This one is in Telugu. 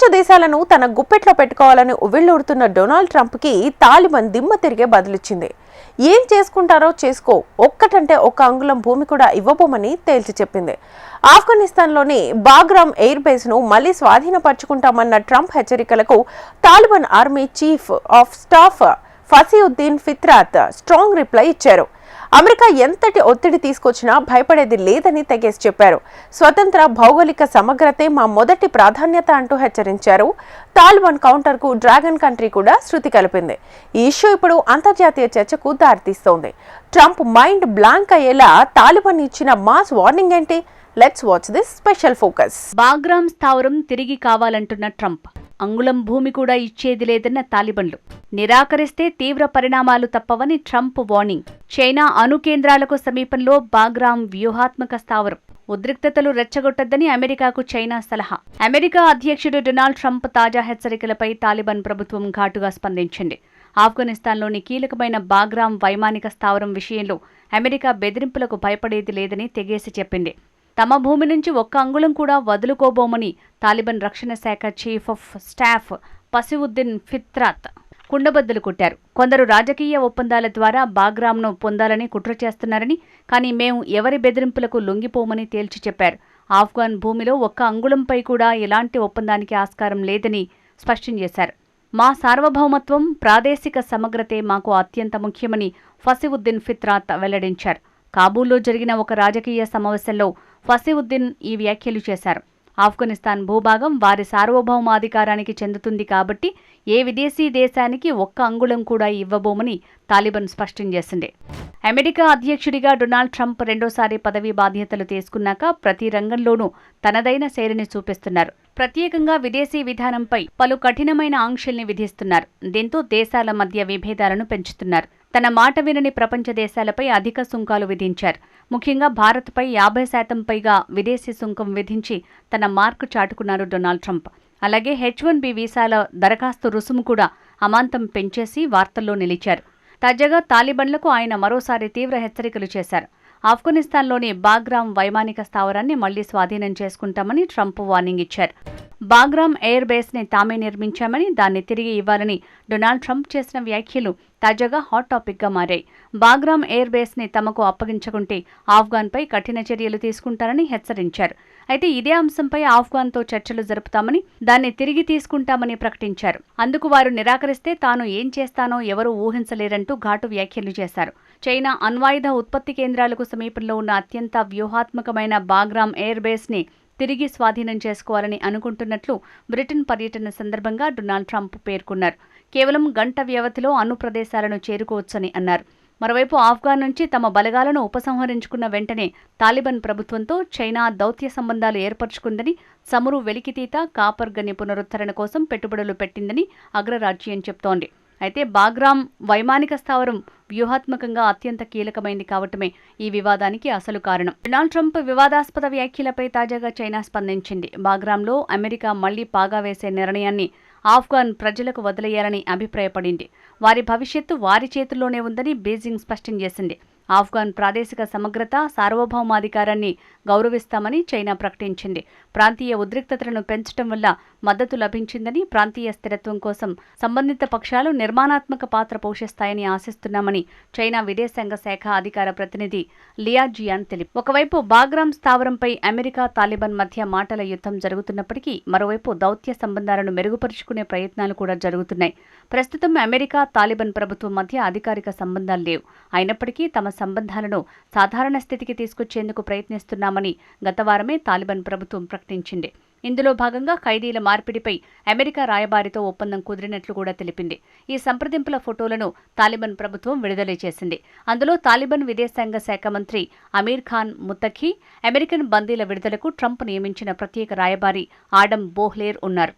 ప్రపంచ దేశాలను తన గుప్పెట్లో పెట్టుకోవాలని ఉవ్విళ్ళూరుతున్న డొనాల్డ్ ట్రంప్కి తాలిబాన్ దిమ్మ తిరిగే బదులిచ్చింది. ఏం చేసుకుంటారో చేసుకో ఒక్కటంటే ఒక్క అంగుళం భూమి కూడా ఇవ్వబోమని తేల్చి చెప్పింది. ఆఫ్ఘనిస్తాన్లోని బాగ్రామ్ ఎయిర్ బేస్ను మళ్ళీ స్వాధీనపరుచుకుంటామన్న Trump హెచ్చరికలకు Taliban army chief of staff Fasihuddin Fitrat strong reply ఇచ్చారు. అమెరికా ఎంతటి ఒత్తిడి తీసుకొచ్చినా భయపడేది లేదని తెగేసి చెప్పారు. స్వతంత్ర భౌగోళిక సమగ్రతే మా మొదటి ప్రాధాన్యత అంటూ హెచ్చరించారు. తాలిబాన్ కౌంటర్కు డ్రాగన్ కంట్రీ కూడా శృతి కలిపింది. ఈ ఇష్యూ ఇప్పుడు అంతర్జాతీయ చర్చకు దారితీస్తోంది. ట్రంప్ మైండ్ బ్లాంక్ అయ్యేలా తాలిబాన్ ఇచ్చిన మాస్ వార్నింగ్ ఏంటి? Let's watch this special focus. Bagram స్థావరం తిరిగి కావాలంటున్న ట్రంప్. అంగుళం భూమి కూడా ఇచ్చేది లేదన్న తాలిబన్లు. నిరాకరిస్తే తీవ్ర పరిణామాలు తప్పవని ట్రంప్ వార్నింగ్. చైనా అణు కేంద్రాలకు సమీపంలో బాగ్రామ్ వ్యూహాత్మక స్థావరం. ఉద్రిక్తతలు రెచ్చగొట్టద్దని అమెరికాకు చైనా సలహా. అమెరికా అధ్యక్షుడు డొనాల్డ్ ట్రంప్ తాజా హెచ్చరికలపై తాలిబాన్ ప్రభుత్వం ఘాటుగా స్పందించింది. ఆఫ్ఘనిస్తాన్లోని కీలకమైన బాగ్రామ్ వైమానిక స్థావరం విషయంలో అమెరికా బెదిరింపులకు భయపడేది లేదని తెగేసి చెప్పింది. తమ భూమి నుంచి ఒక్క అంగుళం కూడా వదులుకోబోమని తాలిబాన్ రక్షణ శాఖ chief of staff Fasihuddin Fitrat కుండబద్దలు కొట్టారు. కొందరు రాజకీయ ఒప్పందాల ద్వారా బాగ్రామ్ను పొందాలని కుట్ర చేస్తున్నారని కానీ మేము ఎవరి బెదిరింపులకు లొంగిపోమని తేల్చి చెప్పారు. ఆఫ్ఘాన్ భూమిలో ఒక్క అంగుళంపై కూడా ఎలాంటి ఒప్పందానికి ఆస్కారం లేదని స్పష్టం చేశారు. మా సార్వభౌమత్వం ప్రాదేశిక సమగ్రతే మాకు అత్యంత ముఖ్యమని ఫసివుద్దీన్ ఫిత్రాత్ వెల్లడించారు. కాబూల్లో జరిగిన ఒక రాజకీయ సమావేశంలో ఫసీవుద్దీన్ ఈ వ్యాఖ్యలు చేశారు. ఆఫ్ఘనిస్తాన్ భూభాగం వారి సార్వభౌమాధికారానికి చెందుతుంది కాబట్టి ఏ విదేశీ దేశానికి ఒక్క అంగుళం కూడా ఇవ్వబోమని తాలిబాన్ స్పష్టం చేసింది. అమెరికా అధ్యక్షుడిగా డొనాల్డ్ ట్రంప్ రెండోసారి పదవీ బాధ్యతలు తీసుకున్నాక ప్రతి రంగంలోనూ తనదైన శైలిని చూపిస్తున్నారు. ప్రత్యేకంగా విదేశీ విధానంపై పలు కఠినమైన ఆంక్షల్ని విధిస్తున్నారు. దీంతో దేశాల మధ్య విభేదాలను పెంచుతున్నారు. తన మాట వినని ప్రపంచ దేశాలపై అధిక సుంకాలు విధించారు. ముఖ్యంగా భారత్పై యాభై శాతం పైగా విదేశీ సుంకం విధించి తన మార్కు చాటుకున్నారు డొనాల్డ్ ట్రంప్. అలాగే హెచ్ వన్ బి వీసాల దరఖాస్తు రుసుము కూడా అమాంతం పెంచేసి వార్తల్లో నిలిచారు. తాజాగా తాలిబన్లకు ఆయన మరోసారి తీవ్ర హెచ్చరికలు చేశారు. ఆఫ్ఘనిస్తాన్లోని బాగ్రామ్ వైమానిక స్థావరాన్ని మళ్ళీ స్వాధీనం చేసుకుంటామని ట్రంప్ వార్నింగ్ ఇచ్చారు. బాగ్రామ్ ఎయిర్ బేస్ని తామే నిర్మించామని దాన్ని తిరిగి ఇవ్వాలని డొనాల్డ్ ట్రంప్ చేసిన వ్యాఖ్యలు తాజాగా హాట్ టాపిక్గా మారాయి. బాగ్రామ్ ఎయిర్ బేస్ని తమకు అప్పగించకుంటే ఆఫ్ఘాన్పై కఠిన చర్యలు తీసుకుంటారని హెచ్చరించారు. అయితే ఇదే అంశంపై ఆఫ్ఘాన్తో చర్చలు జరుపుతామని దాన్ని తిరిగి తీసుకుంటామని ప్రకటించారు. అందుకు వారు నిరాకరిస్తే తాను ఏం చేస్తానో ఎవరూ ఊహించలేరంటూ ఘాటు వ్యాఖ్యలు చేశారు. చైనా అణ్వాయుధ ఉత్పత్తి కేంద్రాలకు సమీపంలో ఉన్న అత్యంత వ్యూహాత్మకమైన బాగ్రామ్ ఎయిర్ బేస్ని తిరిగి స్వాధీనం చేసుకోవాలని అనుకుంటున్నట్లు బ్రిటన్ పర్యటన సందర్భంగా డొనాల్డ్ ట్రంప్ పేర్కొన్నారు. కేవలం గంట వ్యవధిలో అను ప్రదేశాలను చేరుకోవచ్చని అన్నారు. మరోవైపు ఆఫ్ఘాన్ నుంచి తమ బలగాలను ఉపసంహరించుకున్న వెంటనే తాలిబాన్ ప్రభుత్వంతో చైనా దౌత్య సంబంధాలు ఏర్పరచుకుందని చమురు వెలికితీత కాపర్ గని పునరుద్ధరణ కోసం పెట్టుబడులు పెట్టిందని అగ్రరాజ్యం చెప్తోంది. అయితే బాగ్రామ్ వైమానిక స్థావరం వ్యూహాత్మకంగా అత్యంత కీలకమైంది కావటమే ఈ వివాదానికి అసలు కారణం. డొనాల్డ్ ట్రంప్ వివాదాస్పద వ్యాఖ్యలపై తాజాగా చైనా స్పందించింది. బాగ్రామ్లో అమెరికా మళ్ళీ పాగా వేసే నిర్ణయాన్ని ఆఫ్ఘాన్ ప్రజలకు వదిలేయాలని అభిప్రాయపడింది. వారి భవిష్యత్తు వారి చేతుల్లోనే ఉందని బీజింగ్ స్పష్టం చేసింది. ఆఫ్ఘాన్ ప్రాదేశిక సమగ్రత సార్వభౌమాధికారాన్ని గౌరవిస్తామని చైనా ప్రకటించింది. ప్రాంతీయ ఉద్రిక్తతలను పెంచడం వల్ల మద్దతు లభించిందని ప్రాంతీయ స్థిరత్వం కోసం సంబంధిత పక్షాలు నిర్మాణాత్మక పాత్ర పోషిస్తాయని ఆశిస్తున్నామని చైనా విదేశాంగ శాఖ అధికార ప్రతినిధి లియా జియాన్ ఒకవైపు బాగ్రామ్ స్థావరంపై అమెరికా తాలిబాన్ మధ్య మాటల యుద్ధం జరుగుతున్నప్పటికీ మరోవైపు దౌత్య సంబంధాలను మెరుగుపరుచుకునే ప్రయత్నాలు కూడా జరుగుతున్నాయి. ప్రస్తుతం అమెరికా తాలిబాన్ ప్రభుత్వం మధ్య అధికారిక సంబంధాలు లేవు. అయినప్పటికీ తమ సంబంధాలను సాధారణ స్థితికి తీసుకొచ్చేందుకు ప్రయత్నిస్తున్నామని గత వారమే తాలిబాన్ ప్రభుత్వం ప్రకటించింది. ఇందులో భాగంగా ఖైదీల మార్పిడిపై అమెరికా రాయబారితో ఒప్పందం కుదిరినట్లు కూడా తెలిపింది. ఈ సంప్రదింపుల ఫోటోలను తాలిబాన్ ప్రభుత్వం విడుదల చేసింది. అందులో తాలిబాన్ విదేశాంగ శాఖ మంత్రి అమీర్ ఖాన్ ముత్తఖీ అమెరికన్ బందీల విడుదలకు ట్రంప్ నియమించిన ప్రత్యేక రాయబారి ఆడమ్ బోహ్లేర్ ఉన్నారు.